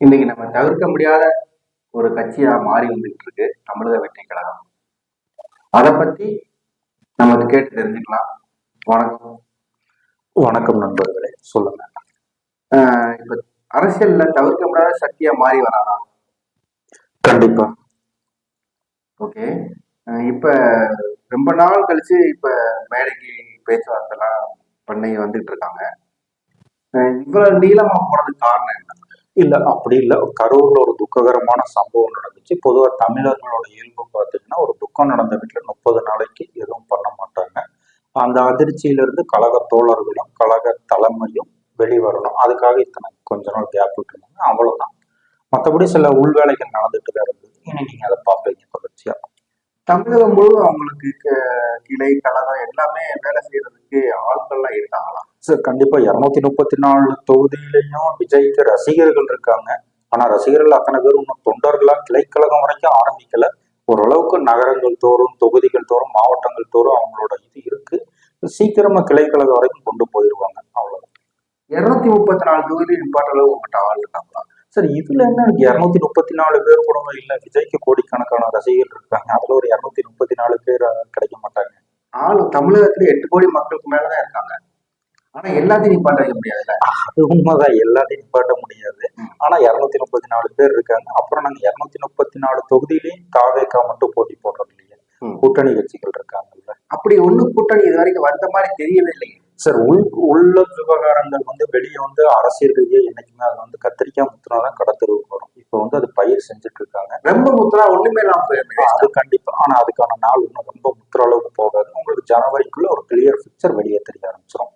இன்னைக்கு நம்ம தவிர்க்க முடியாத ஒரு கட்சியா மாறி வந்துகிட்டு இருக்கு தமிழக வெற்றி கழகம். அதை பத்தி நம்ம கேட்டு தெரிஞ்சுக்கலாம். வணக்கம். வணக்கம் நண்பர்களே சொல்லுங்க. இப்ப அரசியல்ல தவிர்க்க முடியாத சக்தியா மாறி வராரா? கண்டிப்பா. ஓகே. இப்ப ரொம்ப நாள் கழிச்சு இப்ப மேடைக்கு பேச்சுவார்த்தை எல்லாம் பண்ணி வந்துட்டு இருக்காங்க இவ்வளவு நீளமா போறதுக்கு காரணம் என்ன? இல்லை அப்படி இல்லை. கரூரில் ஒரு துக்ககரமான சம்பவம் நடந்துச்சு. பொதுவாக தமிழர்களோட இயல்பு பார்த்தீங்கன்னா ஒரு துக்கம் நடந்த வீட்டில் முப்பது நாளைக்கு எதுவும் பண்ண மாட்டாங்க. அந்த அதிர்ச்சியிலிருந்து கழக தோழர்களும் கழக தலைமையும் வெளிவரணும் அதுக்காக இத்தனை கொஞ்ச நாள் கேப் விட்டுருந்தாங்க. அவ்வளோதான் மற்றபடி சில உள்வேலைகள் நடந்துட்டு தான் இருந்தது இனி நீங்கள் அதை பார்ப்பீங்க தொடர்ச்சியாக தமிழகம் முழுவதும் அவங்களுக்கு க- கிளை கழகம் எல்லாமே வேலை செய்யறதுக்கு ஆட்கள்லாம் இருக்காங்களா? சார் கண்டிப்பா இருநூத்தி முப்பத்தி நாலு தொகுதியிலையும் விஜய்க்கு ரசிகர்கள் இருக்காங்க. ஆனா ரசிகர்கள் அத்தனை பேர் இன்னும் தொண்டர்களா கிளைக்கழகம் வரைக்கும் ஆரம்பிக்கல. ஓரளவுக்கு நகரங்கள் தோறும் தொகுதிகள் தோறும் மாவட்டங்கள் தோறும் அவங்களோட இது இருக்கு. சீக்கிரமா கிளைக்கழகம் வரைக்கும் கொண்டு போயிருவாங்க. அவ்வளவுதான். இருநூத்தி முப்பத்தி நாலு தொகுதி நிப்பாட்ட அளவு உங்கள்கிட்ட ஆள் இருக்காங்களா? சார் இதுல என்ன இருநூத்தி முப்பத்தி நாலு பேர் கூட இல்ல. விஜய்க்கு கோடிக்கணக்கான ரசிகர்கள் இருக்காங்க. அதுல ஒரு இருநூத்தி முப்பத்தி நாலு பேர் கிடைக்க மாட்டாங்க. ஆள் தமிழகத்துல எட்டு கோடி மக்களுக்கு மேலதான் இருக்காங்க. ஆனா எல்லாத்தையும் நிப்பாட்ட வைக்க முடியாதுல்ல? அது உண்மைதான். எல்லாத்தையும் நிப்பாட்ட முடியாது. ஆனா இருநூத்தி முப்பத்தி நாலு பேர் இருக்காங்க. அப்புறம் நாங்க இருநூத்தி முப்பத்தி நாலு தொகுதியிலையும் தாவேக்கா மட்டும் போட்டி போடுறது இல்லையா. கூட்டணி கட்சிகள் இருக்காங்கல்ல. அப்படி ஒண்ணு கூட்டணி இது வரைக்கும் வந்த மாதிரி தெரியவே இல்லைங்க சார் உள் உள்ள விவகாரங்கள் வந்து வெளியே வந்து அரசியல் ரீதியா என்னைக்குமே அது வந்து கத்திரிக்காய் முத்துனாதான் கடத்தெருவுக்கு வரும். இப்போ வந்து அது பயிர் செஞ்சுட்டு இருக்காங்க ரொம்ப முத்தரா ஒண்ணுமே இல்லாம போயிருமே அது கண்டிப்பா. ஆனா அதுக்கான நாள் இன்னும் ரொம்ப முத்துற அளவுக்கு போகாது. உங்களுக்கு ஜனவரிக்குள்ள ஒரு கிளியர் பிக்சர் வெளியே தெரிய ஆரம்பிச்சிடும்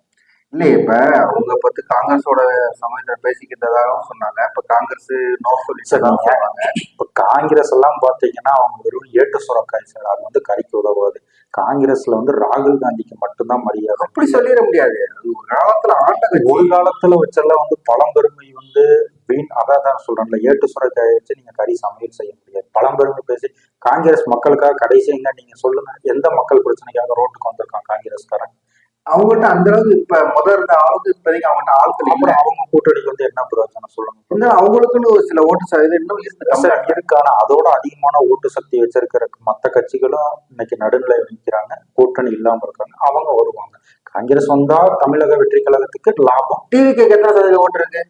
இல்லையே இப்ப அவங்க பத்தி காங்கிரஸோட சமயத்துல பேசிக்கிட்டதாகவும் சொன்னாங்க. இப்ப காங்கிரஸ் நோ சொல்லிட்டு சொல்றாங்க இப்ப காங்கிரஸ் எல்லாம் பாத்தீங்கன்னா அவங்க வெறும் ஏட்டு சுரக்காய் சார். அது வந்து கறிக்கு உதவாது. காங்கிரஸ்ல வந்து ராகுல் காந்திக்கு மட்டும்தான் மரியாதை. அப்படி சொல்லிட முடியாது. ஒரு காலத்துல ஆண்ட கட்சி. ஒரு காலத்துல வச்செல்லாம் வந்து பழம்பெருமை வந்து வீண் அதான் தான் சொல்றேன்ல ஏட்டு சுரக்காயை வச்சு நீங்க கறி சமையல் செய்ய முடியாது. பழம்பெருமை பேசி காங்கிரஸ் மக்களுக்காக கடைசி எங்க நீங்க சொல்லுங்க. எந்த மக்கள் பிரச்சனைக்காக ரோட்டுக்கு வந்திருக்கான் காங்கிரஸ்காரன்? அவங்ககிட்ட அந்த அளவுக்கு இப்ப முத இருந்த அளவுக்கு இப்போதைக்கு அவங்ககிட்ட ஆட்கள் அப்புறம் அவங்க கூட்டணிக்கு வந்து என்ன பிரயோஜனம் சொல்லுங்க இருந்தாலும் அவங்களுக்குன்னு ஒரு சில ஓட்டு சதவீதம் இன்னும் இருக்கு. இருக்கு. ஆனா அதோட அதிகமான ஓட்டு சக்தி வச்சிருக்கிற மத்த கட்சிகளும் இன்னைக்கு நடுநிலை நிற்கிறாங்க கூட்டணி இல்லாம இருக்காங்க. அவங்க வருவாங்க. காங்கிரஸ் வந்தா தமிழக வெற்றி கழகத்துக்கு லாபம். டிவிக்கு எத்தனை சதவீதம் ஓட்டு இருக்கு?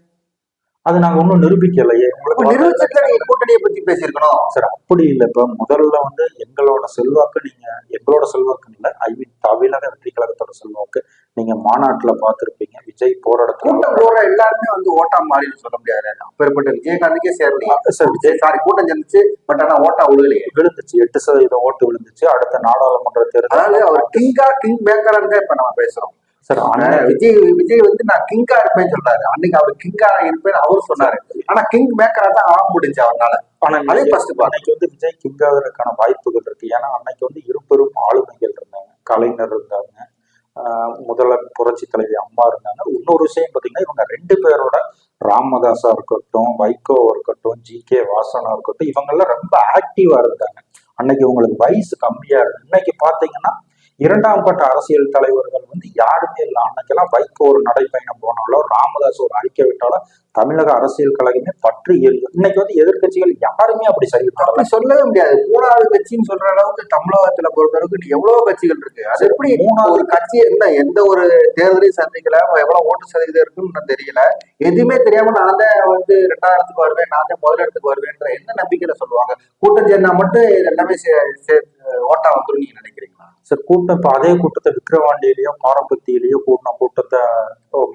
அது நாங்க ஒன்றும் நிரூபிக்கலையே. உங்களுக்கு நிரூபிச்சுட்டு நீங்க கூட்டணியை பத்தி பேசியிருக்கணும். சார் அப்படி இல்லை. இப்ப முதல்ல வந்து எங்களோட செல்வாக்கு நீங்க எங்களோட செல்வாக்கு இல்லை ஐ மீன் தமிழக வெற்றி கழகத்தோட செல்வாக்கு நீங்க மாநாட்டுல பார்த்திருப்பீங்க. விஜய் போராடத்துல கூட்டம் போற எல்லாருமே வந்து ஓட்டா மாறின்னு சொல்ல முடியாது. அப்பேற்பட்ட விஜயகாந்துக்கே சேரலையே. சார் கூட்டம் சேர்ந்துச்சு பட் ஆனா ஓட்டா விழுகலையே. விழுந்துச்சு. எட்டு சதவீதம் ஓட்டு விழுந்துச்சு. அடுத்த நாடாளுமன்ற தேர்தல் அவர் கிங்கா கிங் மேக்கரா தான் இப்ப நம்ம பேசுறோம். சார் விஜய் விஜய் வந்து நான் கிங்கா இருப்பேன்னு சொல்றாரு அன்னைக்கு அவர் கிங்கா இருப்பேன்னு அவர் சொன்னாரு. ஆனா கிங் மேக்கரா தான் ஆக முடிஞ்சு அவனால ஆனா அதே part. அன்னைக்கு வந்து விஜய் கிங் ஆகிறதுக்கான வாய்ப்புகள் இருக்கு. ஏன்னா அன்னைக்கு வந்து இருபெரும் ஆளுமைகள் இருந்தாங்க. கலைஞர் இருந்தாங்க. முதல்வர் புரட்சி தலைவி அம்மா இருந்தாங்க. இன்னொரு விஷயம் பார்த்தீங்கன்னா இவங்க ரெண்டு பேரோட ராமதாஸா இருக்கட்டும் வைகோவா இருக்கட்டும் ஜி கே வாசனா இருக்கட்டும் இவங்கெல்லாம் ரொம்ப ஆக்டிவா இருந்தாங்க. அன்னைக்கு இவங்களுக்கு வயசு கம்மியா இருக்கு இன்னைக்கு பாத்தீங்கன்னா இரண்டாம் கட்ட அரசியல் தலைவர்கள் வந்து யாருமே இல்லை. அன்னைக்கெல்லாம் வைகோ ஒரு நடைப்பயணம் போனாலோ ராமதாஸ் ஒரு அறிக்கை விட்டாலோ தமிழக அரசியல் கழகமே பற்றி எரியும் இன்னைக்கு வந்து எதிர்க்கட்சிகள் யாருமே அப்படி அப்படி சொல்லவே முடியாது. மூணாவது கட்சின்னு சொல்ற அளவுக்கு தமிழகத்துல பொறுத்த அளவுக்கு எவ்வளவு கட்சிகள் இருக்கு. அது எப்படி மூணாவது ஒரு கட்சி என்ன எந்த ஒரு தேர்தலையும் சந்திக்கல எவ்வளவு ஓட்டு சதவீதம் இருக்குன்னு தெரியல. எதுவுமே தெரியாம நான் தான் வந்து ரெண்டாயிரத்துக்கு வருவேன் நான் தான் முதலிடத்துக்கு வருவேன்ற என்ன நம்பிக்கையில சொல்லுவாங்க? கூட்டம் சேர்ந்தா மட்டும் எல்லாமே ஓட்டா வந்துரும் நீங்க நினைக்கிறீங்களா சார் கூட்டம் இப்போ அதே கூட்டத்தை விக்கிரவாண்டியிலயோ பாரபத்தியிலயோ கூட்டின கூட்டத்தை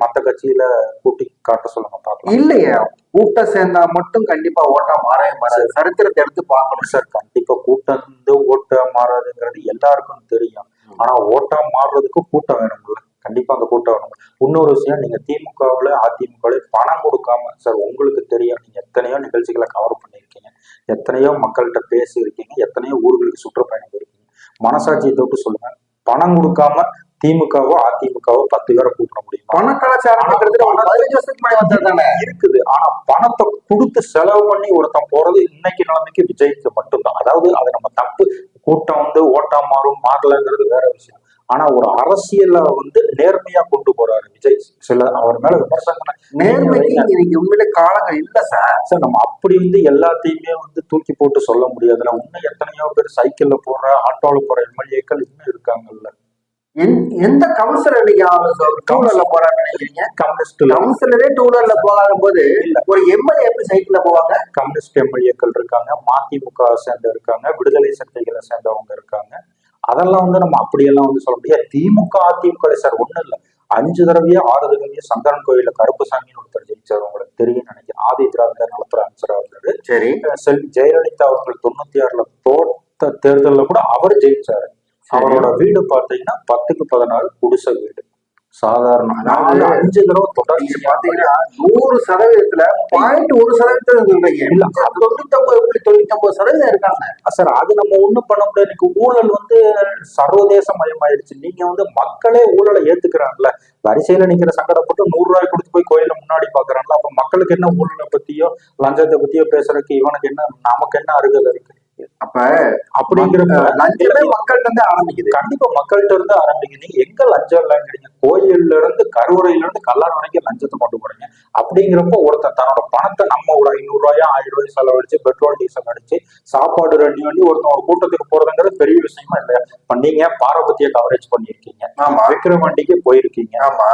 மத்த கட்சியில கூட்டி காட்ட சொல்லுங்க பார்க்கலாம். இல்லையே. கூட்டம் சேர்ந்தா மட்டும் கண்டிப்பா ஓட்டா மாறவே மாறாது. சரித்திரத்தை எடுத்து பார்க்கணும். சார் கண்டிப்பா கூட்டம் வந்து ஓட்டா மாறாதுங்கிறது எல்லாருக்கும் தெரியும். ஆனா ஓட்டா மாறுறதுக்கு கூட்டம் வேணும்ல. கண்டிப்பா அந்த கூட்டம் வேணும். இன்னொரு விஷயம் நீங்க திமுகவுல அதிமுகவுல பணம் கொடுக்காம சார் உங்களுக்கு தெரியும். நீங்க எத்தனையோ நிகழ்ச்சிகளை கவர் பண்ணியிருக்கீங்க. எத்தனையோ மக்கள்கிட்ட பேசியிருக்கீங்க. எத்தனையோ ஊர்களுக்கு சுற்றுப்பயணம் இருக்கீங்க மனசாட்சியை தொட்டு சொல்லுங்க. பணம் கொடுக்காம திமுகவோ அதிமுகவோ பத்து பேரை கூப்பிட முடியுமா? பண தானே? இருக்குது. ஆனா பணத்தை கொடுத்து செலவு பண்ணி ஒருத்தன் போறது இன்னைக்கு நிலைமைக்கு விஜய்க்கு மட்டும்தான். அதாவது அது நம்ம தப்பு கூட்டம் வந்து ஓட்டா மாறும் மாறலங்கிறது வேற விஷயம். ஆனா ஒரு அரசியல வந்து நேர்மையா கொண்டு போறாரு விஜய். சில அவர் மேல விமர்சனம் நேர்மைக்கு இன்னைக்கு உண்மையிலே காலங்கள் இல்ல சார் சார் நம்ம அப்படி வந்து எல்லாத்தையுமே வந்து தூக்கி போட்டு சொல்ல முடியாதுல இன்னும் எத்தனையோ பேர் சைக்கிள்ல போற ஆட்டோல போற எம்எல்ஏக்கள் இன்னும் இருக்காங்கல்ல. எந்த- கவுன்சிலர் நீங்க டூ வீலர்ல போறான்னு நினைக்கிறீங்க? கம்யூனிஸ்ட்ல கவுன்சிலரே டூ வீலர்ல போகாத போது ஒரு எம்எல்ஏ எப்படி சைக்கிள்ல போவாங்க? கம்யூனிஸ்ட் எம்எல்ஏக்கள் இருக்காங்க. மதிமுக சேர்ந்த இருக்காங்க. விடுதலை சிறுத்தைகளை சேர்ந்தவங்க இருக்காங்க. அதெல்லாம் வந்து நம்ம அப்படியெல்லாம் வந்து சொல்ல முடியாது. திமுக அதிமுக சார் ஒண்ணும் இல்ல. அஞ்சு தடவையோ ஆறு தடவையோ சங்கரன் கோயில கருப்புசாமின்னு ஒருத்தர் ஜெயிச்சார். உங்களுக்கு தெரியும் நினைக்கிறேன். ஆதி திராவிடர் நலத்துறை அமைச்சரா இருந்தாரு. சரி. செல்வி ஜெயலலிதா அவர்கள் தொண்ணூத்தி ஆறுல தோத்த தேர்தல்ல கூட அவர் ஜெயிச்சாரு. அவரோட வீடு பார்த்தீங்கன்னா பத்துக்கு பதினாறு குடிசை வீடு. சாதாரண. வந்து அஞ்சு தடவை தொடர்ந்து பாத்தீங்கன்னா நூறு சதவீதத்துல பாயிண்ட் ஒரு சதவீதம் சொல்றீங்க இல்ல. தொண்ணூத்தி ஒன்பது புள்ளி தொண்ணூத்தி ஒன்பது சதவீதம் இருக்காங்க. சார் அது நம்ம ஒண்ணும் பண்ண முடியாது. இன்னைக்கு ஊழல் வந்து சர்வதேச மயமாயிருச்சு. நீங்க வந்து மக்களே ஊழலை ஏத்துக்கிறாங்கல்ல. வரிசையில நிக்கிற சங்கடப்பட்டு நூறு ரூபாய் கொடுத்து போய் கோயில முன்னாடி பாக்குறாங்கல்ல. அப்ப மக்களுக்கு என்ன ஊழலை பத்தியோ லஞ்சத்தை பத்தியோ பேசுறதுக்கு இவனுக்கு என்ன நமக்கு என்ன அருகதை இருக்கு? அப்ப அப்படிங்கிறப்ப லஞ்சமே மக்கள்கிட்ட இருந்து ஆரம்பிக்குது. கண்டிப்பா மக்கள்கிட்ட இருந்து ஆரம்பிக்குது. நீங்க எங்க லஞ்சம் இல்லைங்கிறீங்க கோயில்ல இருந்து கருவறையில இருந்து கல்லாணம் வரைக்கும் லஞ்சத்தை கொண்டு போறீங்க. அப்படிங்கிறப்ப ஒருத்தன் தன்னோட பணத்தை நம்ம ஒரு ஐநூறு ரூபாயா ஆயிரம் ரூபாய் செலவழிச்சு பெட்ரோல் டீசல் அடிச்சு சாப்பாடு ரெடி பண்ணி ஒருத்தன் ஒரு கூட்டத்துக்கு போறதுங்கிறது பெரிய விஷயமா இல்லையா? இப்ப நீங்க பாரபத்திய கவரேஜ் பண்ணிருக்கீங்க ஆமா. விக்கிரவாண்டிக்கு போயிருக்கீங்க. ஆமா.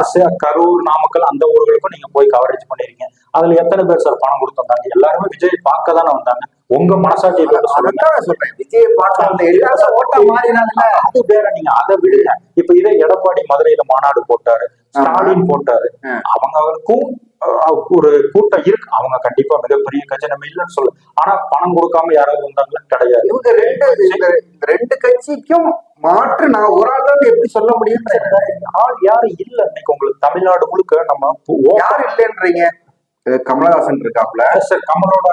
கரூர் நாமக்கல் அந்த ஊர்களுக்கும் நீங்க போய் கவரேஜ் பண்ணிருக்கீங்க அதுல எத்தனை பேர் சார் பணம் கொடுத்திருந்தாங்க எல்லாருமே விஜய் பார்க்க தானே வந்தாங்க. உங்க நான் சொல்றேன். விஜய் பார்க்கல எல்லாரும் ஓட்ட மாறினாங்கல்ல அது வேற நீங்க அதை விடுங்க. இப்ப இதே எடப்பாடி மதுரையில மாநாடு போட்டாரு ஸ்டாலின் போட்டாரு. அவங்களுக்கும் ஒரு கூட்டம் இருக்கு. அவங்க கண்டிப்பா மிகப்பெரிய கட்சி. நம்ம இல்லைன்னு சொல்ல ஆனா பணம் கொடுக்காம யாராவது வந்தாங்களா கிடையாது. இவங்க ரெண்டு ரெண்டு கட்சிக்கும் மாற்று நான் ஒரு ஆள் தான் எப்படி சொல்ல முடியும் ஆள் யாரும் இல்ல. இன்னைக்கு உங்களுக்கு தமிழ்நாடு முழுக்க நம்ம யார் இல்லைன்றீங்க. கமலஹாசன் இருக்காப்ல. சார் கமலோட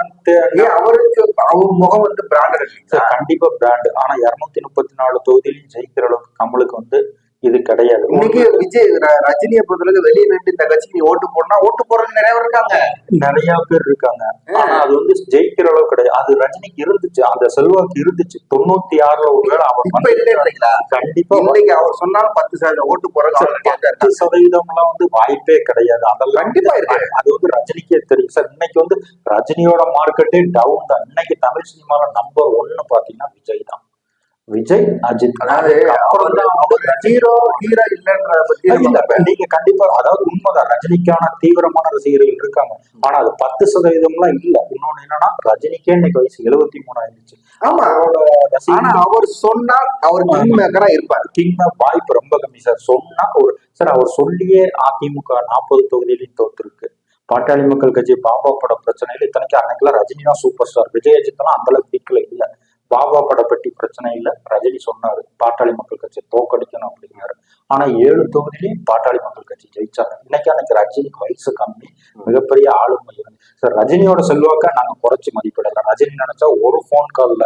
அவருக்கு அவர் முகம் வந்து பிராண்டட் சார் கண்டிப்பா பிராண்ட் ஆனா இருநூத்தி முப்பத்தி நாலு தொகுதியிலும் ஜெயிக்கிற அளவுக்கு கமலுக்கு வந்து இது கிடையாது. இன்னைக்கு விஜய் ரஜினியை பொறுத்தளவுக்கு வெளியே நின்று இந்த கட்சிக்கு நீ ஓட்டு போடனா ஓட்டு போடுறதுக்கு நிறைய பேர் இருக்காங்க. நிறைய பேர் இருக்காங்க. ஆனா அது வந்து ஜெயிக்கிற அளவு கிடையாது. அது ரஜினிக்கு இருந்துச்சு. அந்த செல்வாக்கு இருந்துச்சு. தொண்ணூத்தி ஆறுல ஒருவேளை அவர் இப்ப வந்து இல்லைன்றீங்களா கண்டிப்பா இன்னைக்கு அவர் சொன்னாலும் பத்து சதவீதம் ஓட்டு தான் பத்து. சதவீதம் எல்லாம் வந்து வாய்ப்பே கிடையாது. அதெல்லாம் கண்டிப்பா இருக்கு. அது வந்து ரஜினிக்கே தெரியும். சார் இன்னைக்கு வந்து ரஜினியோட மார்க்கெட்டே டவுன் தான். இன்னைக்கு தமிழ் சினிமால நம்பர் ஒன்னு பாத்தீங்கன்னா விஜய் தான். விஜய் அஜித். அதாவது ஹீரோ ஹீரோ இல்லைன்றத பத்தி நீங்க கண்டிப்பா அதாவது உண்மைதான் ரஜினிக்கான தீவிரமான ரசிகர்கள் இருக்காங்க. ஆனா அது பத்து சதவீதம்லாம் இல்ல. இன்னொன்னு என்னன்னா ரஜினிக்கே இன்னைக்கு வயசு எழுபத்தி மூணு ஆயிடுச்சு. ஆமா. அவரோட ஆனா அவர் சொன்னால் அவர் கிங் மேக்கரா இருப்பார். கிங் வாய்ப்பு ரொம்ப கம்மி சார். சொன்னா ஒரு சார் அவர் சொல்லியே அதிமுக நாற்பது தொகுதியிலையும் தோத்துருக்கு. பாட்டாளி மக்கள் கட்சி பாபா பட பிரச்சனையில இத்தனைக்கு அன்னைக்கெல்லாம் ரஜினி தான் சூப்பர் ஸ்டார் விஜய் அஜித்லாம் அந்த அளவுக்கு பீக்ல இல்ல. பாபா பட பெட்டி பிரச்சனை இல்ல ரஜினி சொன்னாரு பாட்டாளி மக்கள் கட்சி தோக்கடிக்கணும் அப்படிங்கிறாரு ஆனா ஏழு தொகுதியிலையும் பாட்டாளி மக்கள் கட்சி ஜெயிச்சாங்க. இன்னைக்கு அன்னைக்கு ரஜினிக்கு வயசு கம்மி மிகப்பெரிய ஆளுமை இருந்து சார் ரஜினியோட செல்வாக்க நாங்க குறைச்சி மதிப்பிடல. ரஜினி நினைச்சா ஒரு ஃபோன் கால்ல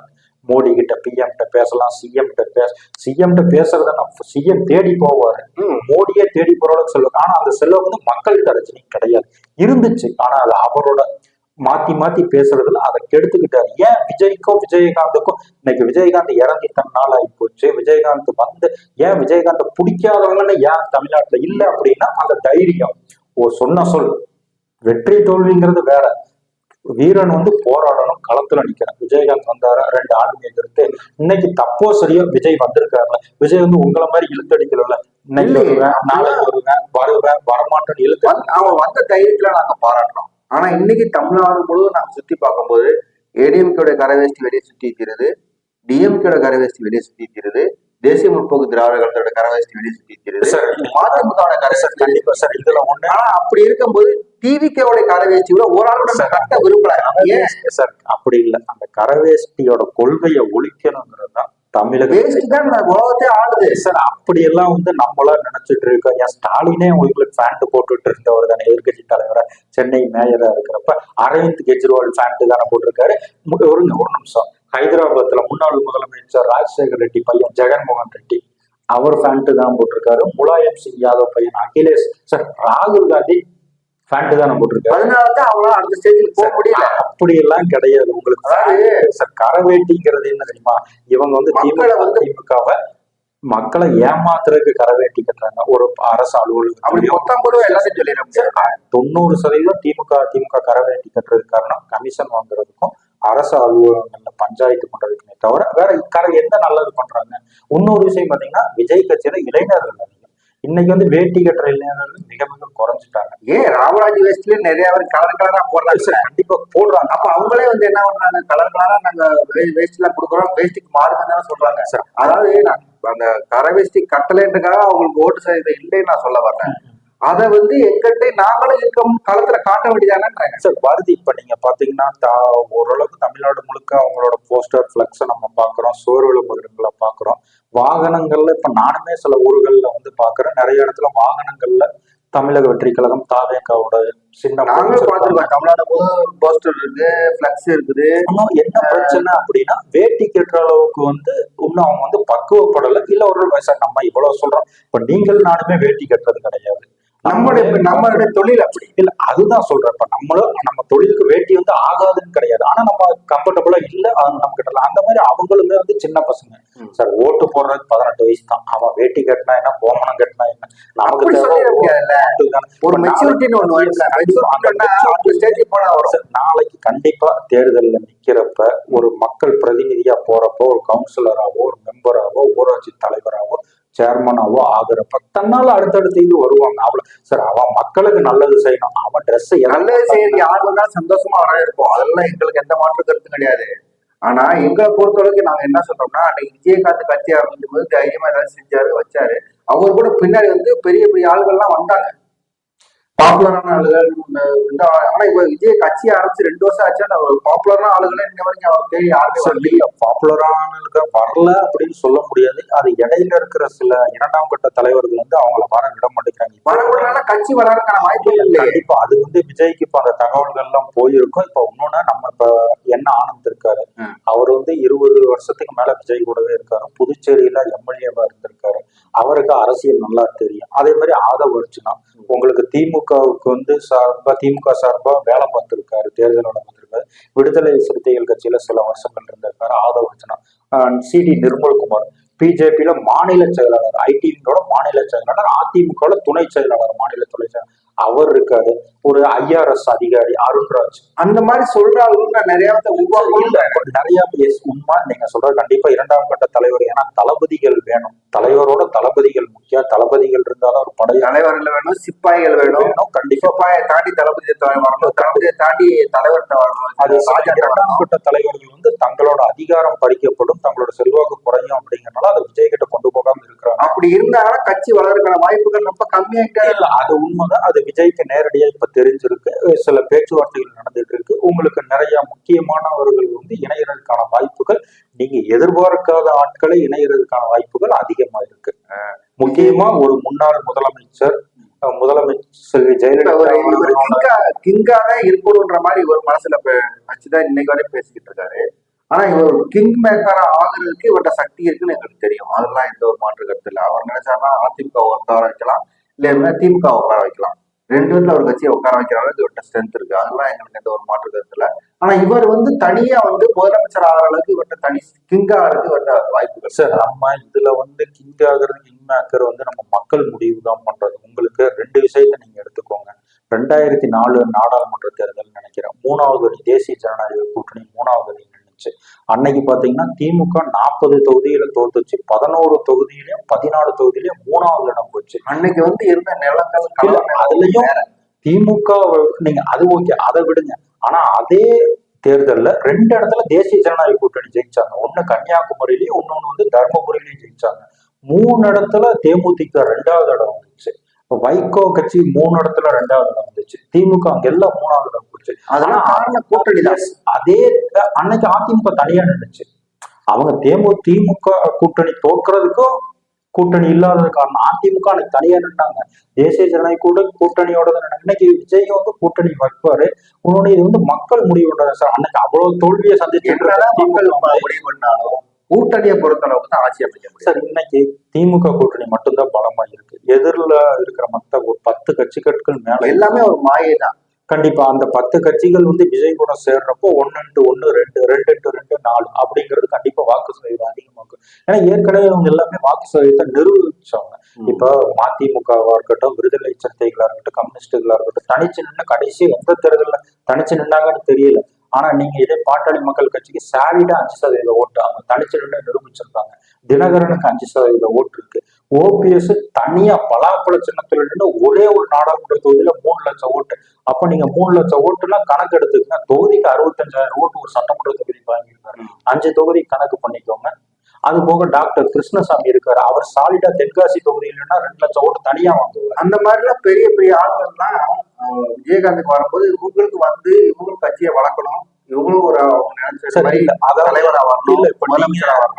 மோடி கிட்ட பிஎம் கிட்ட பேசலாம் சிஎம் கிட்ட பேச சிஎம் கிட்ட பேசுறத சிஎம் தேடி போவாரு. ம். மோடியே தேடி போற அளவுக்கு செல்வாக்கு. ஆனா அந்த செல்வாக்கு வந்து மக்கள்கிட்ட ரஜினி கிடையாது. இருந்துச்சு. ஆனா அது அவரோட மாத்தி மாத்தி பேசுறதுல அதை கெடுத்துக்கிட்டாரு. ஏன் விஜய்க்கும் விஜயகாந்துக்கும்? இன்னைக்கு விஜயகாந்த் இறங்கி தன்னால ஆகி போச்சு. விஜயகாந்த் வந்து ஏன் விஜயகாந்த் பிடிக்காதவங்கன்னு ஏன் தமிழ்நாட்டுல இல்ல அப்படின்னா அந்த தைரியம். ஓ சொன்ன சொல். வெற்றி தோல்விங்கிறது வேற. வீரன் வந்து போராடணும் களத்துல நிக்கிறேன் விஜயகாந்த் வந்தாரா? ரெண்டு ஆளுமை எதிர்த்து இன்னைக்கு தப்போ சரியோ விஜய் வந்திருக்காருல. விஜய் வந்து உங்களை மாதிரி இழுத்தடிக்கல இன்னைக்கு வருவேன் நாளைக்கு வருவேன் வருவேன் வரமாட்டேன்னு இழுத்து அவன் வந்த தைரியத்துல நாங்க பாராட்டுறோம். ஆனா இன்னைக்கு தமிழ்நாடு முழுவதும் நாங்க சுத்தி பார்க்கும்போது ஏடிஎம்கேட கரவேஷ்டி வெளியே சுத்தி தீருது டிஎம்கேட கரவேஷ்டி வெளியே சுத்தி தீருது தேசிய முற்போக்கு திராவிட கழகத்தோட கரவேஷ்டி வெளியே சுத்தி தீருது மதிமுகவோட கரவேஷ்டி கண்டிப்பா சார் இதுல ஒண்ணு. ஆனா அப்படி இருக்கும்போது டிவிகேவோட கரவேஷ்டி கூட சார். கட்ட விரும்பல. சார் அப்படி இல்ல. அந்த கரவேஷ்டியோட கொள்கையை ஒழிக்கணுங்கிறது தான் தமிழக தான் உலகத்தையே ஆளுது சார் அப்படி எல்லாம் வந்து நம்மளா நினைச்சிட்டு இருக்கோம். ஏன் ஸ்டாலினே உங்களுக்கு பேண்ட் போட்டுட்டு இருந்தவர் தானே எதிர்கட்சி தலைவரா? சென்னை மேயரா இருக்கிறப்ப அரவிந்த் கெஜ்ரிவால் பேண்ட் தானே போட்டிருக்காரு. ஒரு ஒரு நிமிஷம். ஹைதராபாத்ல முன்னாள் முதலமைச்சர் ராஜசேகர் ரெட்டி பையன் ஜெகன்மோகன் ரெட்டி அவர் பேண்ட் தான் போட்டிருக்காரு. முலாயம் சிங் யாதவ் பையன் அகிலேஷ். சார் ராகுல் காந்தி பேண்ட் தானே போட்டிருக்காரு. அதனால தான் அவங்களால அடுத்த ஸ்டேஜுக்கு போக முடியல. அப்படி எல்லாம் கிடையாது. உங்களுக்கு அதாவது சார் கரவேட்டிங்கிறது என்ன தெரியுமா? இவங்க வந்து மக்களை வந்து- திமுகவை மக்களை ஏமாத்துறதுக்கு கரவேட்டி கட்டுறாங்க. ஒரு அரசு அப்படி அலுவலகத்திலயோ மொத்தம் கூட எல்லாத்தையும் சொல்லிட முடியாது. தொண்ணூறு சதவீதம் திமுக திமுக கரவேட்டி கட்டுறதுக்கு காரணம் கமிஷன் வாங்குறதுக்கும் அரசு அலுவலகங்கள்ல பஞ்சாயத்து பண்றதுக்குமே தவிர வேற கர எந்த நல்லது பண்றாங்க? இன்னொரு விஷயம் பாத்தீங்கன்னா விஜய் கட்சியில இளைஞர்கள் இன்னைக்கு வந்து வேட்டி கட்டுற இளைஞர்கள் மிக மிக குறைஞ்சிட்டாங்க. ஏன் ராமராஜ் வேஸ்ட்லயே நிறைய பேர் கலர் கலரா போடுறாங்க. சரி, கண்டிப்பா போடுறாங்க. அப்ப அவங்களே வந்து என்ன பண்றாங்க? கலர் கலரா நாங்க வேஸ்ட் எல்லாம் கொடுக்குறோம். வேஸ்ட்டுக்கு மாறுதுன்னு தானே சொல்றாங்க. சரி. அதாவது அந்த கரை வேஷ்டி கட்டலைன்றக்காக அவங்களுக்கு ஓட்டு சதவீதம் இல்லைன்னு நான் சொல்ல வரேன். அதை வந்து எங்கிட்ட நாங்களும் இருக்க களத்துல காட்ட வேண்டியதானேன்றாங்க. சார் வருது இப்ப நீங்க பாத்தீங்கன்னா ஓரளவுக்கு தமிழ்நாடு முழுக்க அவங்களோட போஸ்டர் பிளக்ஸ நம்ம பாக்குறோம் சுவர் விளம்பரங்களை பாக்குறோம். வாகனங்கள்ல இப்ப நானுமே சில ஊர்கள்ல வந்து பாக்குறேன். நிறைய இடத்துல வாகனங்கள்ல தமிழக வெற்றி கழகம் தாவேக்காவோட சின்னம் நாங்களும். பார்த்துருக்கோம் தமிழ்நாடு போஸ்டர் இருக்கு பிளக்ஸ் இருக்குது. இன்னும் என்ன பிரச்சனை அப்படின்னா வேட்டி கட்டுற அளவுக்கு வந்து இன்னும் அவங்க வந்து பக்குவப்படல. இல்ல ஒரு வயசா நம்ம இவ்வளவு சொல்றோம். இப்ப நீங்கள் நானுமே வேட்டி கட்டுறது கிடையாது. நம்மளுடைய நம்மளுடைய தொழில் அப்படி இல்ல. அதுதான் சொல்றேன். இப்ப நம்மளும் நம்ம தொழிலுக்கு வேட்டி வந்து ஆகாதுன்னு கிடையாது. ஆனா நம்ம கம்ஃபர்டபுளா இல்ல. நம்ம கிட்ட அந்த மாதிரி அவங்களுமே வந்து சின்ன பசங்க. சார் ஓட்டு போடுறதுக்கு பதினெட்டு வயசு தான். அவன் வேட்டி கட்டினா என்ன? கோமணம் கட்டினா என்ன? நமக்கு. ஒரு மெச்சூரிட்டின்னு ஒண்ணு நாளைக்கு கண்டிப்பா தேர்தல்ல நிக்கிறப்ப ஒரு மக்கள் பிரதிநிதியா போறப்போ ஒரு கவுன்சிலராவோ ஒரு மெம்பராவோ ஊராட்சி தலைவராவோ சேர்மனாவோ ஆகுறப்ப தன்னால அடுத்தடுத்து இது வருவாங்க. அவ்வளவு சார் அவன் மக்களுக்கு நல்லது செய்யணும். அவன் ட்ரெஸ் நல்லது செய்யறது யார் வந்தாலும் சந்தோஷமா வர இருப்போம். அதெல்லாம் எங்களுக்கு எந்த மாற்று கருத்தும் கிடையாது. ஆனா எங்களை பொறுத்தளவுக்கு நாங்க என்ன சொல்றோம்னா அன்னைக்கு விஜயகாந்த் கட்சி ஆரம்பிக்கும் போது தைரியமா ஏதாவது செஞ்சாரு வச்சாரு. அவர் கூட பின்னாடி வந்து பெரிய பெரிய ஆளுகள்லாம் வந்தாங்க. பாப்புலரான ஆளுகள் ஆனா இப்ப விஜய் கட்சி ஆரம்பிச்சு ரெண்டு வருஷம் ஆச்சு அந்த பாப்புலரான ஆளுகளே இன்ன வரைக்கும் அவர் தேடி யாருமே வரல பாப்புலரானதுக்கு வரல அப்படின்னு சொல்ல முடியாது. அது இடையில இருக்கிற சில இரண்டாம் கட்ட தலைவர்கள் வந்து அவங்கள வர விட மாட்டேங்கிறாங்க. வரக்கூடாதுனா கட்சி வளர்றதுக்கான வாய்ப்புகள் இல்லை கண்டிப்பா அது வந்து விஜய்க்கு இப்ப அந்த தகவல்கள் எல்லாம் போயிருக்கும். இப்ப இன்னொன்னு நம்ம இப்ப என்ன ஆனந்த் இருக்காரு. அவர் வந்து இருபது வருஷத்துக்கு மேல விஜய் கூடவே இருக்காரு. புதுச்சேரியில எம்எல்ஏவா இருந்திருக்காரு. அவருக்கு அரசியல் நல்லா தெரியும். அதே மாதிரி ஆதவ அர்ஜுனா உங்களுக்கு திமுகவுக்கு வந்து சார்பா திமுக சார்பா வேலை பார்த்திருக்காரு தேர்தலோட பார்த்திருக்காரு விடுதலை சிறுத்தைகள் கட்சியில சில வருஷங்கள் இருந்திருக்காரு ஆதவ அர்ஜுனா. சி டி நிர்மல்குமார் பிஜேபியில மாநில செயலாளர் ஐடிவியோட மாநில செயலாளர் அதிமுகவில் துணை செயலாளர் மாநில துணை செயலாளர். அவர் இருக்காரு. ஒரு ஐஆர்எஸ் அதிகாரி அருண்ராஜ். அந்த மாதிரி சொல்ற ஆளுகள் நான் நிறைய நிறைய எஸ் உண்மை நீங்க சொல்ற கண்டிப்பா இரண்டாம் கட்ட தலைவர். ஏன்னா தளபதிகள் வேணும். தலைவரோட தளபதிகள் முக்கியம். தளபதிகள் இருந்தாலும் ஒரு படை தலைவர்கள் வேணும் சிப்பாய்கள் வேணும். கண்டிப்பா. சிப்பாயை தாண்டி தளபதியை தா- வரணும். தளபதியை தாண்டி தலைவர்கிட்ட அது இரண்டாம் கட்ட தலைவர்கள் வந்து தங்களோட அதிகாரம் பறிக்கப்படும் தங்களோட செல்வாக்கு குறையும் அப்படிங்கறனால அதை விஜய் கிட்ட கொண்டு போகாம இருக்கிறாங்க. அப்படி இருந்தாங்கன்னா கட்சி வளர்றதுக்கான வாய்ப்புகள் ரொம்ப இல்ல அது உண்மைதான். அது விஜய்க்கு நேரடியா இப்ப தெரிஞ்சிருக்கு. சில பேச்சுவார்த்தைகள் நடந்துட்டு இருக்கு உங்களுக்கு நிறைய முக்கியமானவர்கள் வந்து இணையறதுக்கான வாய்ப்புகள் நீங்க எதிர்பார்க்காத ஆட்களை இணையறதுக்கான வாய்ப்புகள் அதிகமா இருக்கு. முக்கியமா ஒரு முன்னாள் முதலமைச்சர் முதலமைச்சர் செல்வி ஜெயலலிதா ஒரு இவர் அவர்களோட கிங்கா கிங்கா தான் இருக்கணும்ன்ற மாதிரி ஒரு மனசுல வச்சுதான் இன்னைக்கு வரையும் பேசிக்கிட்டு இருக்காரு. ஆனா இவர் கிங் மேக்கர் ஆகுறதுக்கு இவர்கிட்ட சக்தி இருக்குன்னு எங்களுக்கு தெரியும். அதெல்லாம் எந்த ஒரு மாற்று கருத்து இல்லை. அவர் நினைச்சாருன்னா அதிமுக உட்கார வைக்கலாம். இல்ல திமுக உட்கார வைக்கலாம். ரெண்டு பேர்ல ஒரு கட்சியை உட்கார வைக்கிற அளவுக்கு இவர்கிட்ட ஸ்ட்ரென்த் இருக்கு. அதெல்லாம் எங்களுக்கு எந்த ஒரு மாற்று கருத்துல ஆனா இவர் வந்து தனியா வந்து முதலமைச்சர் ஆகிற அளவுக்கு இவர்கிட்ட தனி கிங்கா இருக்கு இவர்கிட்ட வாய்ப்புகள். சார் நம்ம இதுல வந்து கிங் ஆகிறது கிங் மேக்கர் வந்து நம்ம மக்கள் முடிவு தான் பண்றது. உங்களுக்கு ரெண்டு விஷயத்த நீங்க எடுத்துக்கோங்க. ரெண்டாயிரத்தி நாலு நாடாளுமன்ற தேர்தல் நினைக்கிறேன். மூணாவது அணி தேசிய ஜனநாயக கூட்டணி மூணாவது அணி. நின்னுச்சு அன்னைக்கு பாத்தீங்கன்னா திமுக நாற்பது தொகுதியில தோத்துச்சு. பதினோரு தொகுதியிலயும் பதினாலு தொகுதியிலயும் மூணாவது இடம் போச்சு. அன்னைக்கு வந்து இருந்த நிலங்கள் அதுலயும் திமுக நீங்க அது ஓகே அதை விடுங்க. ஆனா அதே தேர்தல்ல ரெண்டு இடத்துல தேசிய ஜனநாயக கூட்டணி ஜெயிச்சாங்க. ஒண்ணு கன்னியாகுமரியிலயும் இன்னொன்னு வந்து தர்மபுரியிலயும் ஜெயிச்சாங்க. மூணு இடத்துல தேமுதிக ரெண்டாவது இடம் வந்துச்சு. வைகோ கட்சி மூணு இடத்துல ரெண்டாவது இடம் வந்துச்சு. திமுக அங்க எல்லாம் மூணாவது இடம் போச்சு அதெல்லாம் காரணம் கூட்டணி தான் அதே அன்னைக்கு அதிமுக தனியா நின்னுச்சு. அவங்க தேமு திமுக கூட்டணி தோக்குறதுக்கும் கூட்டணி இல்லாதது காரணம். அதிமுக அன்னைக்கு தனியா நின்றாங்க தேசிய ஜனநாயக கூட கூட்டணியோட. இன்னைக்கு விஜய் வந்து கூட்டணி வைப்பாரு. இன்னொன்னு இது வந்து மக்கள் முடிவு சார். அன்னைக்கு அவ்வளவு தோல்வியை சந்திச்சு மக்கள் முடிவு பண்ணாலும் கூட்டணியை பொறுத்தளவுக்கு தான் ஆட்சி அமைக்க முடியும். சார் இன்னைக்கு திமுக கூட்டணி மட்டும்தான் பலமா இருக்கு. எதிரில் இருக்கிற மத்த ஒரு பத்து கட்சிகள் மேல எல்லாமே ஒரு மாயை தான் கண்டிப்பா அந்த பத்து கட்சிகள் வந்து விஜய் கூட சேர்றப்போ ஒன்னு இன்ட்டு ஒன்னு ரெண்டு ரெண்டு இன்ட்டு ரெண்டு நாலு அப்படிங்கிறது கண்டிப்பா வாக்கு சதவீதம் அதிகமாக்கும் ஏன்னா ஏற்கனவே அவங்க எல்லாமே வாக்கு சதவீதத்தை நிரூபிச்சவங்க. இப்போ மதிமுகவா இருக்கட்டும் விடுதலை சிறுத்தைகளா இருக்கட்டும் கம்யூனிஸ்டுகளா இருக்கட்டும் தனிச்சு நின்று கடைசி எந்த தேர்தலில் தனிச்சு நின்னாங்கன்னு தெரியல. ஆனா நீங்க இதே பாட்டாளி மக்கள் கட்சிக்கு சாலிடா அஞ்சு சதவீத ஓட்டு அவங்க தனிச்சு நின்று நிரூபிச்சிருக்காங்க தினகரனுக்கு அஞ்சு சதவீத ஓட்டு இருக்கு. ஓபிஎஸ் தனியா பலாப்பழ சின்னத்துல நின்று ஒரே ஒரு நாடாளுமன்ற தொகுதியில மூணு லட்சம் ஓட்டு. அப்ப நீங்க மூணு லட்சம் ஓட்டுனா கணக்கு எடுத்துக்கங்க. தொகுதிக்கு அறுபத்தஞ்சாயிரம் ஓட்டு ஒரு சட்டமன்ற தொகுதி வாங்கியிருக்காரு. அஞ்சு தொகுதி கணக்கு பண்ணிக்கோங்க. அது போக டாக்டர் கிருஷ்ணசாமி இருக்காரு. அவர் சாலிடா தென்காசி தொகுதியிலன்னா ரெண்டு லட்சம் ஓட்டு தனியா வாங்குவார். அந்த மாதிரிலாம் பெரிய பெரிய ஆளுங்கள்லாம் அஹ், விஜயகாந்துக்கு வரும்போது இவங்களுக்கு வந்து இவங்களும் கட்சியை வளர்க்கணும். இவங்களும் ஒரு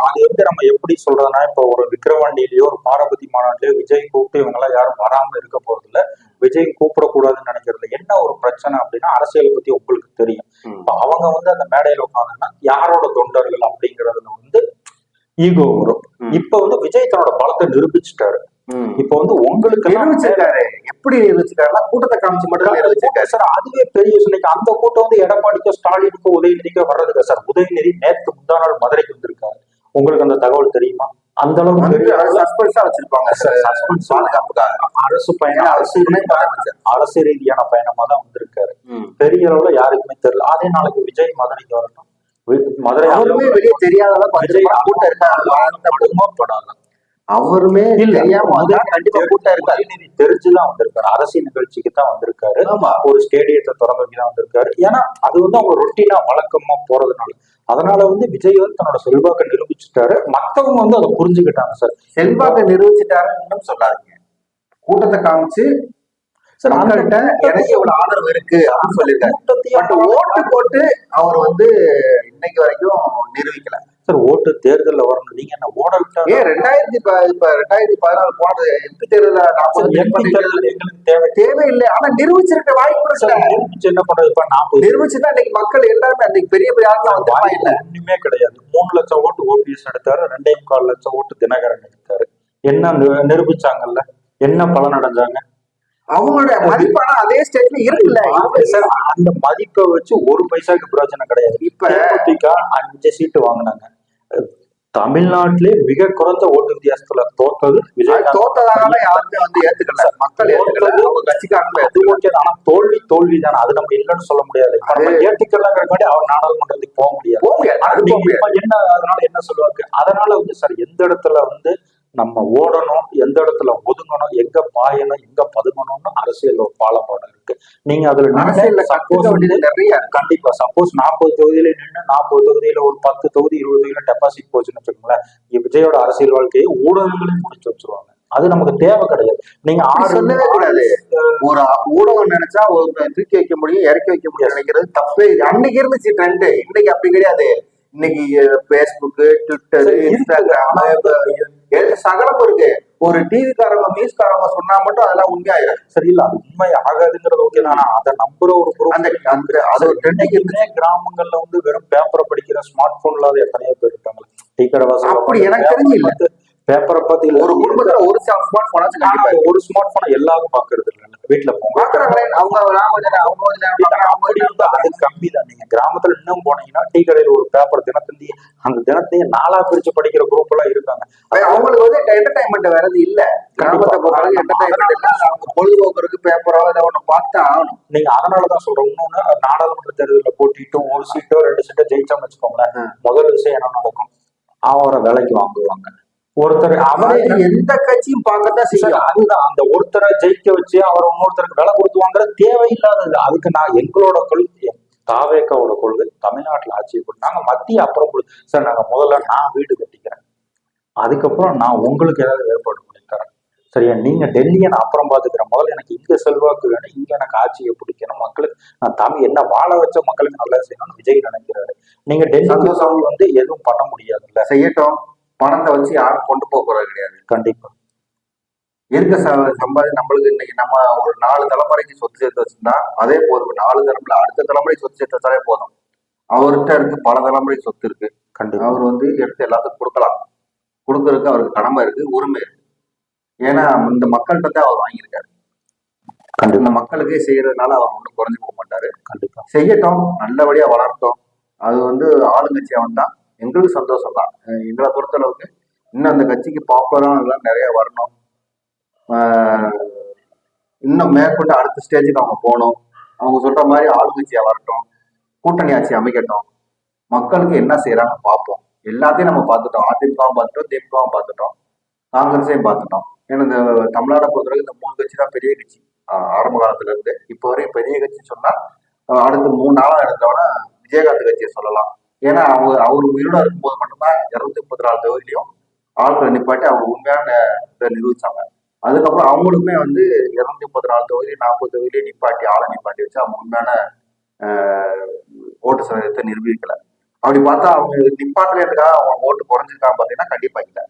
அது வந்து நம்ம எப்படி சொல்றதுன்னா இப்ப ஒரு விக்கிரவாண்டியிலயோ ஒரு பாரபதி மாநாட்டிலயோ விஜய் கூப்பிட்டு இவங்க எல்லாம் யாரும் வராம இருக்க போறது இல்ல விஜய் கூப்பிடக்கூடாதுன்னு நினைக்கிறது என்ன ஒரு பிரச்சனை அப்படின்னா அரசியலை பத்தி உங்களுக்கு தெரியும். அவங்க வந்து அந்த மேடையில உட்காந்துன்னா யாரோட தொண்டர்கள் அப்படிங்கறதுல வந்து ஈகோ வரும். இப்ப வந்து விஜய் தன்னோட பலத்தை நிரூபிச்சிட்டாரு. இப்ப வந்து உங்களுக்கு நிரூபிச்சிருக்காரு எப்படி நிரூபிச்சிருக்காருன்னா கூட்டத்தை காமிச்சு மட்டும் சார் அதுவே பெரிய விஷயம். அந்த கூட்டம் வந்து எடப்பாடிக்கோ ஸ்டாலினுக்கோ உதயநிதிக்கோ வர்றதுக்கு சார் உதயநிதி நேற்று முந்தா நாள் மதுரைக்கு வந்திருக்காரு. உங்களுக்கு அந்த தகவல் தெரியுமா? அந்த அளவுக்கு சஸ்பென்ஸா வச்சிருப்பாங்க Suspense. பாதுகாப்புக்காக. அரசு பயணம் அரசு. அரசு ரீதியான பயணமா தான் வந்திருக்காரு. பெரிய அளவுல யாருக்குமே தெரியல. அதே நாளைக்கு விஜய் மதுரைக்கு வரட்டும். மதுரை வெளியே தெரியாத அளவுக்கு விஜய். கூட்டம் படுமா படாதா அவருமே கண்டிப்பா கூட்டம் உதயநிதி தெரிஞ்சுதான் வந்திருக்காரு. அரசியல் நிகழ்ச்சிக்கு தான் வந்திருக்காரு. ஒரு ஸ்டேடியத்தை திறந்து வைக்க தான் வந்திருக்காரு. ஏன்னா அது வந்து அவங்க ரொட்டீனா வழக்கமா போறதுனால. அதனால வந்து விஜய் வந்து தன்னோட செல்வாக்கை நிரூபிச்சுட்டாரு. மத்தவங்க வந்து அதை புரிஞ்சுக்கிட்டாங்க சார். செல்வாக்கை நிரூபிச்சுட்டாருன்னு சொல்லாதீங்க கூட்டத்தை காமிச்சு சார் அந்த மக்கள்கிட்ட எனக்கு இவ்வளவு ஆதரவு இருக்கு அப்படின்னு சொல்லியிருக்காரு பட் ஓட்டு போட்டு அவர் வந்து இன்னைக்கு வரைக்கும் நிரூபிக்கல. சார் ஓட்டு தேர்தல்ல வரணும். நீங்க என்ன ஓட விட்டா ஏன் ரெண்டாயிரத்தி இப்ப ரெண்டாயிரத்தி பதினாலு போனது எம்பி தேர்தல நாற்பது எம்பி தேர்தல் எங்களுக்கு தேவை. தேவையில்லை. ஆனா நிரூபிச்சிருக்க வாய்ப்பு சார் நிரூபிச்சு என்ன பண்றது? இப்ப நாற்பது நிரூபிச்சுதான் இன்னைக்கு மக்கள் எல்லாருமே அன்னைக்கு பெரிய பெரிய ஆளுங்க வந்திருப்பா இல்ல ஒண்ணுமே கிடையாது. மூணு லட்சம் ஓட்டு ஓபிஎஸ் எடுத்தாரு. ரெண்டே முக்கால் லட்சம் ஓட்டு தினகரன் எடுத்தாரு. என்ன நி- நிரூபிச்சாங்கல்ல? என்ன பலன் அடைஞ்சாங்க அவங்களோட மதிப்பான அதே ஸ்டேட்ல இருக்குல்ல. சார் அந்த மதிப்பை வச்சு ஒரு பைசாக்கு பிரயோஜனம் கிடையாது. இப்ப அஞ்சு சீட்டு வாங்கினாங்க. தமிழ்நாட்டிலே மிக குறைந்த ஓட்டு வித்தியாசத்துல தோத்தது விஜயகாந்த். தோத்ததால யாருமே வந்து ஏத்துக்கல. மக்கள் ஏத்துக்கல. அவங்க கட்சிக்காரங்க அது ஓகே ஆனா தோல்வி தோல்வி தானே. அது நம்ம இல்லைன்னு சொல்ல முடியாது. நம்ம ஏத்துக்கலாங்கிறக்காண்டி அவர் நாடாளுமன்றத்துக்கு போக முடியாது. என்ன அதனால என்ன சொல்லுவாங்க? அதனால வந்து சார் எந்த இடத்துல வந்து நம்ம ஓடணும் எந்த இடத்துல ஒதுங்கணும் எங்க பாயணும் எங்க பதுங்கணும்னு அரசியல் ஒரு பாலப்பாடம் இருக்கு நீங்க அதுல நிறைய. கண்டிப்பா சப்போஸ் நாற்பது தொகுதியில நின்று நாற்பது தொகுதியில ஒரு பத்து தொகுதி இருபது தொகுதியில டெபாசிட் போச்சுன்னு வச்சுக்கோங்களேன் விஜயோட அரசியல் வாழ்க்கையை ஊடகங்களையும் முடிச்சு வச்சிருவாங்க அது நமக்கு தேவை கிடையாது நீங்க சொல்லவே கூடாது. ஒரு ஊடகம் நினைச்சா ஒரு தூக்கி வைக்க முடியும் இறக்கி வைக்க முடியும் நினைக்கிறது தப்பே. அன்னைக்கு இருந்துச்சு ட்ரெண்ட் இன்னைக்கு அப்படி கிடையாது இன்னைக்கு பேஸ்புக் ட்விட்டர். இன்ஸ்டாகிராம் சகலம் இருக்கு. ஒரு டிவி காரங்க நியூஸ் காரங்க சொன்னா மட்டும் அதெல்லாம் உண்மையாயிரும் சரியில்ல அது உண்மை ஆகாதுங்கிறது ஓகே ஆனா அதை நம்புற ஒரு அந்த அந்த அது ட்ரெண்டிங் கிராமங்கள்ல வந்து வெறும் பேப்பரை படிக்கிற ஸ்மார்ட் போன் இல்லாத எத்தனையோ பேர் இருக்காங்க. டீ கடை வாசல்ல அப்படி எனக்கு தெரிஞ்சு இல்ல. பேப்பரை பார்த்து இல்ல ஒரு குடும்பத்துல ஒரு ஸ்மார்ட் ஆனா ஒரு ஸ்மார்ட் போனை எல்லாரும் பாக்குறது இல்ல வீட்டுல போங்க பாக்குறாங்களே அவங்க அவங்க அது கம்மி தான் நீங்க கிராமத்துல இன்னும் போனீங்கன்னா டீ கடையில ஒரு பேப்பர் தினத்தந்தி அந்த தினத்தையும் நாலா பிரிச்சு படிக்கிற குரூப் எல்லாம் இருக்காங்க. அவங்களுக்கு வந்து என்டர்டைன்மெண்ட் வேற எது இல்ல. கிராமத்தை பொறுத்தவரைக்கும் என்டர்டைன்மெண்ட் இல்ல. அவங்க பொழுதுபோக்குறதுக்கு பேப்பரோ இதை ஒண்ணு பார்த்தா ஆகணும். நீங்க அதனாலதான் சொல்றேன். இன்னொன்னு நாடாளுமன்ற தேர்தலில் போட்டிட்டு ஒரு சீட்டோ ரெண்டு சீட்டோ ஜெயிச்சோம்னு வச்சுக்கோங்களேன். முதல் விஷயம் என்ன நடக்கும்? அவரை விலைக்கு வாங்குவாங்க. ஒருத்தர் அவரே எந்த கட்சியும் பார்க்கத்தான் செய்யும். அதுதான் அந்த ஒருத்தரை ஜெயிக்க வச்சு அவர் இன்னொருத்தருக்கு விலை கொடுத்து வாங்குறது தேவையில்லாதது அதுக்கு நான் எங்களோட கொள்கை தாவேக்காவோட கொள்கை தமிழ்நாட்டுல ஆட்சி பண்ணாங்க மத்திய அப்புறம் சார் நாங்க முதல்ல நான் வீடு கட்டிக்கிறேன். அதுக்கப்புறம் நான் உங்களுக்கு ஏதாவது ஏற்பாடு பண்ணி தரேன் சரியா நீங்க டெல்லியை நான் அப்புறம் பாத்துக்கிறேன் முதல்ல எனக்கு இங்க செல்வாக்கு வேணும் இங்க எனக்கு ஆட்சியை பிடிக்கணும் மக்களுக்கு நான் தமிழ் என்ன வாழ வச்ச மக்களுக்கு நல்லா செய்யணும்னு விஜய் நினைக்கிறாரு. நீங்க. போய் வந்து எதுவும் பண்ண முடியாதுல்ல. செய்யட்டும். பணத்தை வச்சு யாரும் கொண்டு போக போறது கிடையாது. கண்டிப்பா. இருக்க சம்பாதி நம்மளுக்கு இன்னைக்கு நம்ம ஒரு நாலு தலைமுறைக்கு சொத்து சேர்த்து வச்சிருந்தா அதே போதும். நாலு தலைமுறை அடுத்த தலைமுறைக்கு சொத்து சேர்த்து வச்சாலே போதும். அவர்கிட்ட இருக்கு பல தலைமுறை சொத்து இருக்கு. கண்டிப்பா. அவர் வந்து எடுத்து எல்லாத்துக்கும் கொடுக்கலாம். கொடுக்கறதுக்கு அவருக்கு கடமை இருக்கு உரிமை இருக்கு. ஏன்னா இந்த மக்கள்கிட்ட தான் அவர் வாங்கியிருக்காரு. கண்டிப்பா. இந்த மக்களுக்கே செய்யறதுனால அவர் ஒன்றும் குறைஞ்சு போக மாட்டாரு. கண்டிப்பா. செய்யட்டும். நல்லபடியா வளரட்டும். அது வந்து ஆளுங்கட்சியா வந்தா எங்களுக்கு சந்தோஷம் தான் எங்களை எங்களை பொறுத்தளவுக்கு இன்னும் அந்த கட்சிக்கு பாப்புலரானதுலாம் நிறைய வரணும். இன்னும் மேற்கொண்டு அடுத்த ஸ்டேஜுக்கு அவங்க போகணும். அவங்க சொல்ற மாதிரி ஆளுங்கட்சியா வரட்டும் கூட்டணி ஆட்சி அமைக்கட்டும். மக்களுக்கு என்ன செய்யறாங்க பார்ப்போம். எல்லாத்தையும் நம்ம பார்த்துட்டோம். அதிமுகவும் பார்த்துட்டோம் திமுகவும் பார்த்துட்டோம் காங்கிரஸையும் பார்த்துட்டோம். ஏன்னா இந்த தமிழ்நாடை பொறுத்தவரைக்கும் இந்த மூணு கட்சி தான் பெரிய கட்சி. ஆரம்ப காலத்துல இருந்து இப்போ வரையும் பெரிய கட்சி சொன்னா அடுத்து மூணு நாளா எடுத்தோம்னா விஜயகாந்த் கட்சியை சொல்லலாம். ஏன்னா அவங்க அவர் உயிரோட இருக்கும்போது மட்டும்தான் இருநூத்தி முப்பத்தி நாலு தொகுதியிலையும் ஆட்களை நிப்பாட்டி அவங்க உண்மையான இதை நிரூபிச்சாங்க. அதுக்கப்புறம் அவங்களுக்குமே வந்து இருநூத்தி முப்பத்தி நாலு தொகுதி நாற்பது தொகுதியிலேயே நிப்பாட்டி ஆளை நிப்பாட்டி வச்சு அவங்க உண்மையான ஓட்டு சதவீதத்தை நிரூபிக்கல. அப்படி பார்த்தா அவங்க நிப்பாட்டலேன்றதுக்காக அவங்க ஓட்டு குறைஞ்சிருக்காங்க பார்த்தீங்கன்னா கண்டிப்பா இல்லை.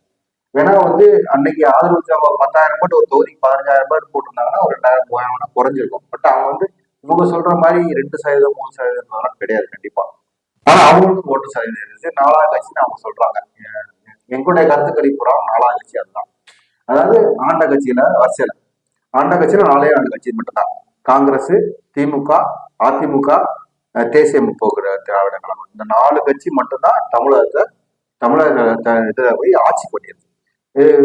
வேணா வந்து அன்னைக்கு ஆதரவு அவங்க பத்தாயிரம் போட்டு ஒரு தொகுதிக்கு பதினஞ்சாயிரம் ரூபாய் போட்டிருந்தாங்கன்னா ஒரு ரெண்டாயிரம் மூவாயிரம் குறைஞ்சிருக்கும். பட் அவங்க வந்து இவங்க சொல்ற மாதிரி ரெண்டு சதவீதம் மூணு சதவீதம் கிடையாது கண்டிப்பா. ஆனா அவங்களுக்கு ஓட்டு சதவீதம் இருந்து நாலாவது கட்சின்னு அவங்க சொல்றாங்க. எங்களுடைய கருத்துக்கடி புறம் நாலாவது கட்சி அதுதான். அதாவது ஆண்ட கட்சியில அரசியல். ஆண்ட கட்சியில நாலே ஆண்டு கட்சி மட்டும்தான். காங்கிரஸ் திமுக அதிமுக தேசிய முற்போக்கு திராவிட கழகம். இந்த நாலு கட்சி மட்டும்தான் தமிழகத்தை தமிழக இதில் போய் ஆட்சி பண்ணியது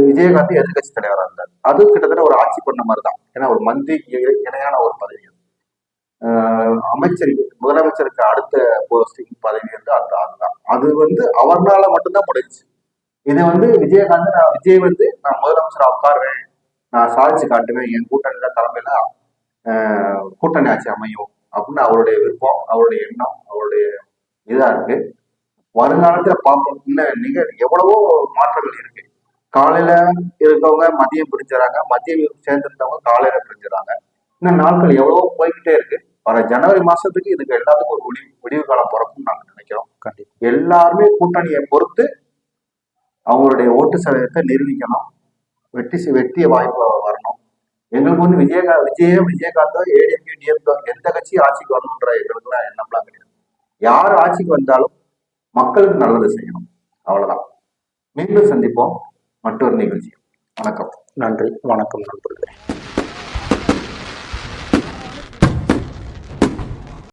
விஜயகாந்த் எதிர்கட்சி தலைவராக இருந்தார். அது கிட்டத்தட்ட ஒரு ஆட்சி பண்ண மாதிரி தான் ஏன்னா ஒரு மந்திரி இ- இணையான ஒரு பதவி அமைச்சர் முதலமைச்சருக்கு அடுத்த போஸ்டிங் பதவி வந்து அது அதுதான் அது வந்து அவர்னால மட்டும்தான் முடிஞ்சிச்சு இதை வந்து விஜயகாந்த் நான் விஜய் வந்து நான் முதலமைச்சர் உட்காருவேன். நான் சாதிச்சு காட்டுவேன். என் கூட்டணியில தலைமையில கூட்டணி ஆட்சி அமையும் அப்படின்னு அவருடைய விருப்பம் அவருடைய எண்ணம் அவருடைய இதா இருக்கு. வருங்காலத்துல பார்ப்போம். இன்னும் நீங்க எவ்வளவோ மாற்றங்கள் இருக்கு. காலையில இருக்கவங்க மதியம் பிரிஞ்சுறாங்க. மதியம் சேர்ந்திருந்தவங்க காலையில பிரிஞ்சுறாங்க. இன்னும் நாட்கள் எவ்வளவோ போய்கிட்டே இருக்கு. வர ஜனவரி மாசத்துக்கு இதுக்கு எல்லாத்துக்கும் ஒரு முடிவு முடிவு காலம் பிறக்கும்னு நாங்க நினைக்கிறோம். கண்டிப்பா. எல்லாருமே கூட்டணியை பொறுத்து அவங்களுடைய ஓட்டு சதவீதத்தை நிரூபிக்கணும் வெற்றி செ- வெற்றிய வாய்ப்பு வரணும். எங்களுக்கு வந்து விஜயகா விஜய விஜயகாந்தோ ஏடிஎம்கே டிஎம்கே எந்த கட்சி ஆட்சிக்கு வரணுன்ற எங்களுக்குலாம் எண்ணம்லாம் கிடையாது. யார் ஆட்சிக்கு வந்தாலும் மக்களுக்கு நல்லது செய்யணும். அவ்வளவுதான். மீண்டும் சந்திப்போம். மற்றொரு நிகழ்ச்சி வணக்கம். நன்றி. வணக்கம் நண்பர்களே.